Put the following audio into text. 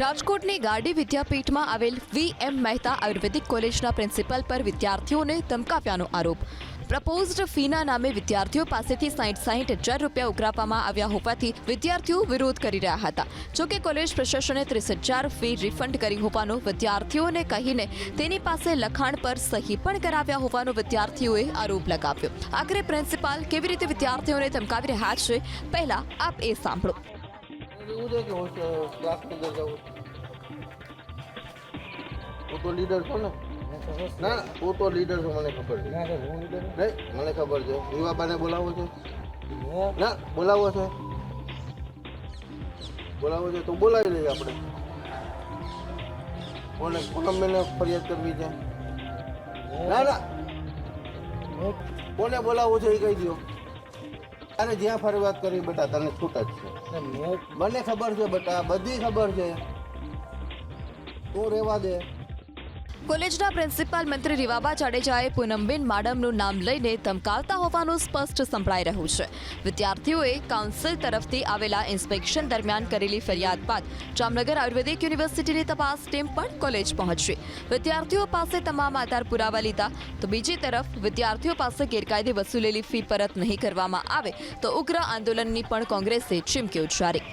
રાજકોટની ગાડી વિદ્યાપીઠમાં આવેલ વી એમ મહેતા આયુર્વેદિક કોલેજના પ્રિન્સિપલ પર વિદ્યાર્થીઓને ધમકાવ્યાનો આરોપ. પ્રપોઝડ ફીના નામે વિદ્યાર્થીઓ પાસેથી સાઠ સાહીઠ હજાર રૂપિયા ઉઘરાવવામાં આવ્યા હોવાથી વિદ્યાર્થીઓ વિરોધ કરી રહ્યા હતા. જોકે કોલેજ પ્રશાસને ત્રીસ હજાર ફી રિફંડ કરી હોવાનું વિદ્યાર્થીઓને કહીને તેની પાસે લખાણ પર સહી પણ કરાવ્યા હોવાનો વિદ્યાર્થીઓએ આરોપ લગાવ્યો. આખરે પ્રિન્સિપાલ કેવી રીતે વિદ્યાર્થીઓને ધમકાવી રહ્યા છે, પહેલા આપ એ સાંભળો. જાઉં તો લીડર છો? ને ના. હું તો લીડર છું મને ખબર છે. નહીં મને ખબર છે. વિવાબાને બોલાવો છે? ના. બોલાવો છે? બોલાવો છે તો બોલાવી લઈએ આપણે. કોને પૂનમબેને ફરિયાદ કરવી છે? ના. ના કોને બોલાવવું છે એ કહી દો અને જ્યાં ફરવાત કરી બેટા તને છૂટ જ છે. મને ખબર છે બેટા બધી ખબર છે. તું રહેવા દે. કોલેજના પ્રિન્સિપાલ મંત્રી રીવાબા જાડેજાએ પૂનમબેન માડમનું નામ લઈને ધમકાવતા હોવાનું સ્પષ્ટ સંભળાઈ રહ્યું છે. વિદ્યાર્થીઓએ કાઉન્સિલ તરફથી આવેલા ઇન્સ્પેક્શન દરમિયાન કરેલી ફરિયાદ બાદ જામનગર આયુર્વેદિક યુનિવર્સિટીની તપાસ ટીમ પણ કોલેજ પહોંચી. વિદ્યાર્થીઓ પાસે તમામ આધાર પુરાવા લીધા. તો બીજી તરફ, વિદ્યાર્થીઓ પાસે ગેરકાયદે વસૂલેલી ફી પરત નહીં કરવામાં આવે તો ઉગ્ર આંદોલનની પણ કોંગ્રેસે ચીમકી ઉચ્ચારી.